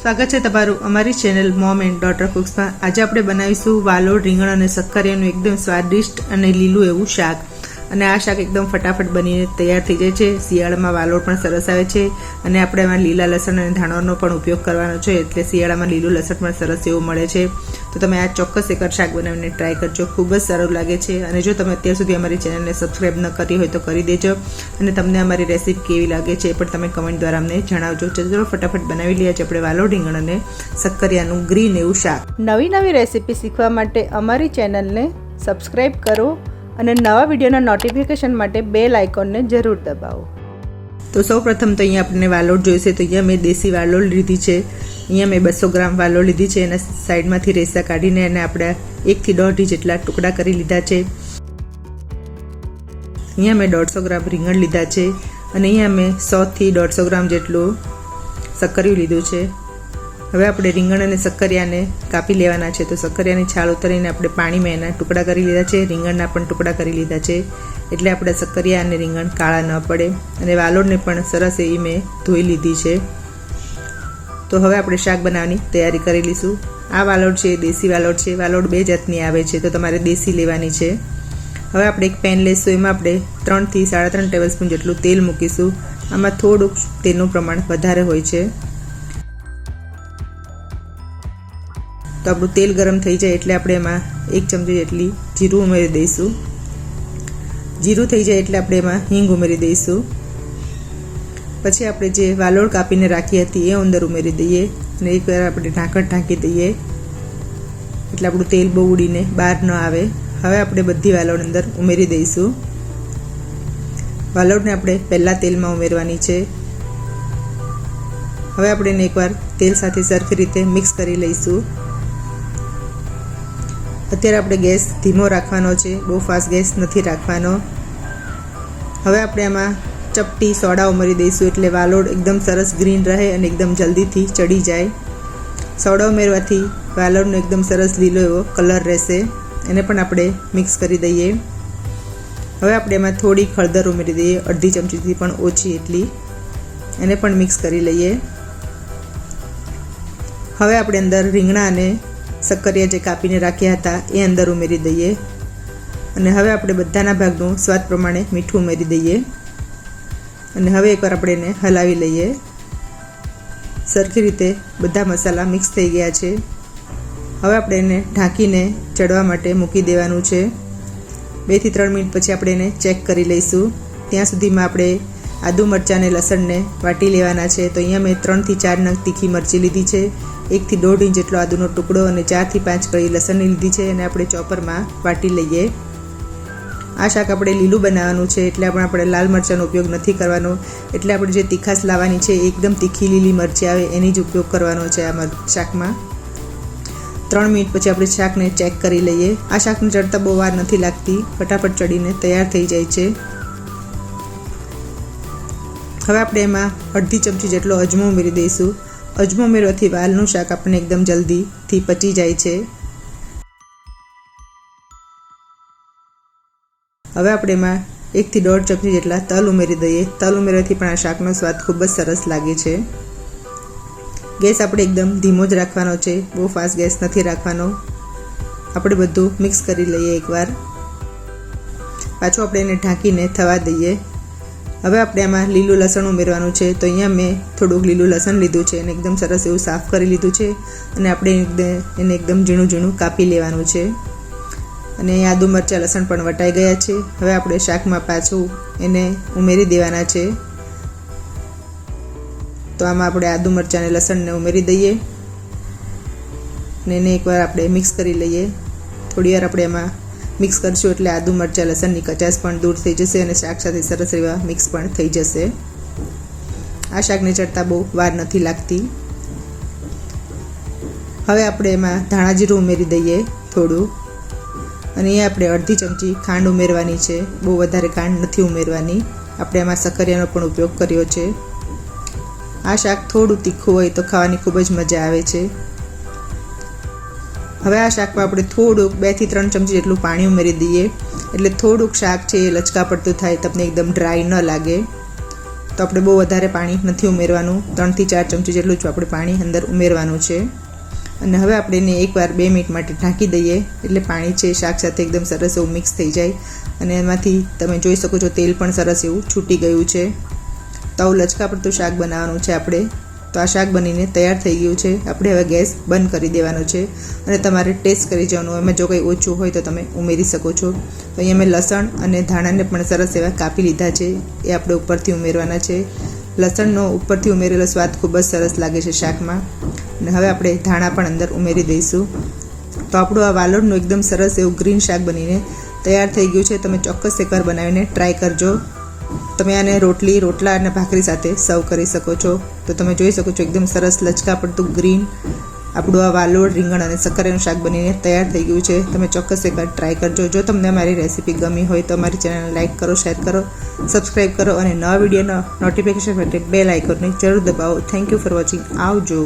સ્વાગત છે તમારું અમારી ચેનલ મોમ એન્ડ ડોટર કુક્સમાં. આજે આપણે બનાવીશું વાલોડ રીંગણ અને શક્કરિયાનું એકદમ સ્વાદિષ્ટ અને લીલું એવું શાક. અને આ શાક એકદમ ફટાફટ બનીને તૈયાર થઈ જાય છે. શિયાળામાં વાલોડ પણ સરસ આવે છે અને આપણે એમાં લીલા લસણ અને ધાણાનો પણ ઉપયોગ કરવાનો છે. એટલે શિયાળામાં લીલું લસણ પણ સરસ એવું મળે છે. તો તમે આ ચોક્કસ એકર શાક બનાવીને ટ્રાય કરજો. ખૂબ જ સારું લાગે છે. અને જો તમે અત્યાર સુધી અમારી ચેનલને સબસ્ક્રાઈબ ન કરી હોય તો કરી દેજો. અને તમને અમારી રેસીપી કેવી લાગે છે એ પણ તમે કમેન્ટ દ્વારા અમને જણાવજો. ચલો ફટાફટ બનાવી લઈએ છે આપણે વાલોડ રીંગણ અને સક્કરિયાનું ગ્રીન એવું શાક. નવી નવી રેસીપી શીખવા માટે અમારી ચેનલને સબસ્ક્રાઈબ કરો. અને નવા વિડીયોના નોટિફિકેશન માટે બેલ આઇકોનને જરૂર દબાવો. તો સૌ પ્રથમ તો અહીંયા આપણને વાલોડ જોઈશે, તો અહીંયા મેં દેશી વાલોડ લીધી છે. અહીંયા મેં બસો ગ્રામ વાલોડ લીધી છે, એના સાઈડમાંથી રેસા કાઢીને એને આપણે એકથી દોઢ જેટલા ટુકડા કરી લીધા છે. અહીંયા મેં દોઢસો ગ્રામ રીંગણ લીધા છે અને અહીંયા મેં સોથી દોઢસો ગ્રામ જેટલું સક્કરિયું લીધું છે. હવે આપણે રીંગણ અને સક્કરિયાને કાપી લેવાના છે. તો સક્કરિયાની છાલ ઉતારીને આપણે પાણીમાં એના ટુકડા કરી લીધા છે. રીંગણના પણ ટુકડા કરી લીધા છે. એટલે આપણે સક્કરિયા અને રીંગણ કાળા ન પડે. અને વાલોડને પણ સરસ એવી મેં ધોઈ લીધી છે. તો હવે આપણે શાક બનાવવાની તૈયારી કરી લઈશું. આ વાલોડ છે, દેશી વાલોડ છે. વાલોડ બે જાતની આવે છે. તો તમારે દેશી લેવાની છે. હવે આપણે એક પેન લઈશું. એમાં આપણે ત્રણથી સાડા ત્રણ ટેબલ સ્પૂન જેટલું તેલ મૂકીશું. આમાં થોડુંક તેલનું પ્રમાણ વધારે હોય છે. આપણું તેલ ગરમ થઈ જાય એટલે આપણે એમાં એક ચમચી જેટલી જીરું ઉમેરી દઈશું. જીરું થઈ જાય એટલે આપણે એમાં હિંગ ઉમેરી દઈશું. પછી આપણે જે વાલોળ કાપીને રાખી હતી એ અંદર ઉમેરી દઈએ અને એકવાર આપણે ઢાંકણ ઢાંકી દઈએ. એટલે આપણું તેલ બહુ ઉડીને બહાર ન આવે. હવે આપણે બધી વાલોળ અંદર ઉમેરી દઈશું. વાલોળને આપણે પહેલાં તેલમાં ઉમેરવાની છે. હવે આપણે એને એકવાર તેલ સાથે સરખી રીતે મિક્સ કરી લઈશું. અત્યારે આપણે ગેસ ધીમો રાખવાનો છે, બહુ ફાસ્ટ ગેસ નથી રાખવાનો. હવે આપણે આમાં ચપટી સોડા ઉમેરી દઈશું, એટલે વાલોડ એકદમ સરસ ગ્રીન રહે અને એકદમ જલ્દીથી ચડી જાય. સોડા ઉમેરવાથી વાલોડનો એકદમ સરસ લીલો એવો કલર રહેશે. એને પણ આપણે મિક્સ કરી દઈએ. હવે આપણે એમાં થોડી હળદર ઉમેરી દઈએ, અડધી ચમચીથી પણ ઓછી એટલી. એને પણ મિક્સ કરી લઈએ. હવે આપણે અંદર રીંગણા અને શક્કરિયા જે કાપીને રાખ્યા હતા એ અંદર ઉમેરી દઈએ. અને હવે આપણે બધાના ભાગનું સ્વાદ પ્રમાણે મીઠું ઉમેરી દઈએ. અને હવે એકવાર આપણે એને હલાવી લઈએ. સરખી રીતે બધા મસાલા મિક્સ થઈ ગયા છે. હવે આપણે એને ઢાંકીને ચડવા માટે મૂકી દેવાનું છે. બેથી ત્રણ મિનિટ પછી આપણે એને ચેક કરી લઈશું. ત્યાં સુધીમાં આપણે આદુ મરચાં અને લસણને વાટી લેવાના છે. તો અહીંયા મેં ત્રણથી ચાર નંગ તીખી મરચી લીધી છે. એકથી દોઢ ઇંચ જેટલો આદુનો ટુકડો અને ચારથી પાંચ કળી લસણની લીધી છે અને આપણે ચોપરમાં વાટી લઈએ. આ શાક આપણે લીલું બનાવવાનું છે એટલે આપણે આપણે લાલ મરચાંનો ઉપયોગ નથી કરવાનો. એટલે આપણે જે તીખાશ લાવવાની છે એકદમ તીખી લીલી મરચી આવે એની જ ઉપયોગ કરવાનો છે આ શાકમાં. ત્રણ મિનિટ પછી આપણે શાકને ચેક કરી લઈએ. આ શાકને ચડતા બહુ વાર નથી લાગતી. ફટાફટ ચડીને તૈયાર થઈ જાય છે. હવે આપણે એમાં અડધી ચમચી જેટલો અજમો ઉમેરી દઈશું. અજમો ઉમેરવાથી વાલનું શાક આપણને એકદમ જલ્દીથી પચી જાય છે. હવે આપણે એમાં એકથી દોઢ ચમચી જેટલા તલ ઉમેરી દઈએ. તલ ઉમેરવાથી પણ આ શાકનો સ્વાદ ખૂબ જ સરસ લાગે છે. ગેસ આપણે એકદમ ધીમો જ રાખવાનો છે. બહુ ફાસ્ટ ગેસ નથી રાખવાનો. આપણે બધું મિક્સ કરી લઈએ એકવાર. પાછું આપણે એને ઢાંકીને થવા દઈએ. હવે આપણે આમાં લીલું લસણ ઉમેરવાનું છે. તો અહીંયા મેં થોડુંક લીલું લસણ લીધું છે અને એકદમ સરસ એવું સાફ કરી લીધું છે. અને આપણે એને એકદમ ઝીણું ઝીણું કાપી લેવાનું છે. અને આદુ મરચાં લસણ પણ વટાઈ ગયા છે. હવે આપણે શાકમાં પાછું એને ઉમેરી દેવાના છે. તો આમાં આપણે આદુ મરચાં અને લસણને ઉમેરી દઈએ. અને એને એકવાર આપણે મિક્સ કરી લઈએ. થોડી વાર આપણે એમાં મિક્સ કરશું એટલે આદુ, મરચાં, લસણની કચાશ પણ દૂર થઈ જશે અને શાક સાથે સરસ એવા મિક્સ પણ થઈ જશે. આ શાકને ચડતા બહુ વાર નથી લાગતી. હવે આપણે એમાં ધાણા જીરું ઉમેરી દઈએ થોડું. અને એ આપણે અડધી ચમચી ખાંડ ઉમેરવાની છે. બહુ વધારે ખાંડ નથી ઉમેરવાની. આપણે એમાં સકરિયાનો પણ ઉપયોગ કર્યો છે. આ શાક થોડું તીખું હોય તો ખાવાની ખૂબ જ મજા આવે છે. હવે આ શાકમાં આપણે થોડુંક બેથી ત્રણ ચમચી જેટલું પાણી ઉમેરી દઈએ. એટલે થોડુંક શાક છે એ લચકા પડતું થાય, તમને એકદમ ડ્રાય ન લાગે. તો આપણે બહુ વધારે પાણી નથી ઉમેરવાનું. ત્રણથી ચાર ચમચી જેટલું જ આપણે પાણી અંદર ઉમેરવાનું છે. અને હવે આપણે એને એકવાર બે મિનિટ માટે ઢાંકી દઈએ. એટલે પાણી છે શાક સાથે એકદમ સરસ એવું મિક્સ થઈ જાય. અને એમાંથી તમે જોઈ શકો છો તેલ પણ સરસ એવું છૂટી ગયું છે. તો લચકા પડતું શાક બનાવવાનું છે આપણે. તો આ શાક બનીને તૈયાર થઈ ગયું છે. આપણે હવે ગેસ બંધ કરી દેવાનો છે અને તમારે ટેસ્ટ કરી જવાનું. એમાં જો કંઈ ઓછું હોય તો તમે ઉમેરી શકો છો. તો અહીંયા મેં લસણ અને ધાણાને પણ સરસ એવા કાપી લીધા છે. એ આપણે ઉપરથી ઉમેરવાના છે. લસણનો ઉપરથી ઉમેરેલો સ્વાદ ખૂબ જ સરસ લાગે છે શાકમાં. અને હવે આપણે ધાણા પણ અંદર ઉમેરી દઈશું. તો આપણું આ વાલોડનું એકદમ સરસ એવું ગ્રીન શાક બનીને તૈયાર થઈ ગયું છે. તમે ચોક્કસ એકવાર બનાવીને ટ્રાય કરજો. તમે આને રોટલી, રોટલા અને ભાખરી સાથે સર્વ કરી શકો છો. તો તમે જોઈ શકો છો, એકદમ સરસ લચકા પડતું ગ્રીન આપણું આ વાલોડ રીંગણ અને સક્કરિયાનું શાક બનીને તૈયાર થઈ ગયું છે. તમે ચોક્કસ એકવાર ટ્રાય કરજો. જો તમને મારી રેસીપી ગમી હોય તો અમારી ચેનલને લાઇક કરો શેર કરો સબસ્ક્રાઈબ કરો અને નવા વિડીયોના નોટિફિકેશન માટે બેલ આઇકોનને જરૂર દબાવો. થેન્ક યુ ફોર વોચિંગ આવજો.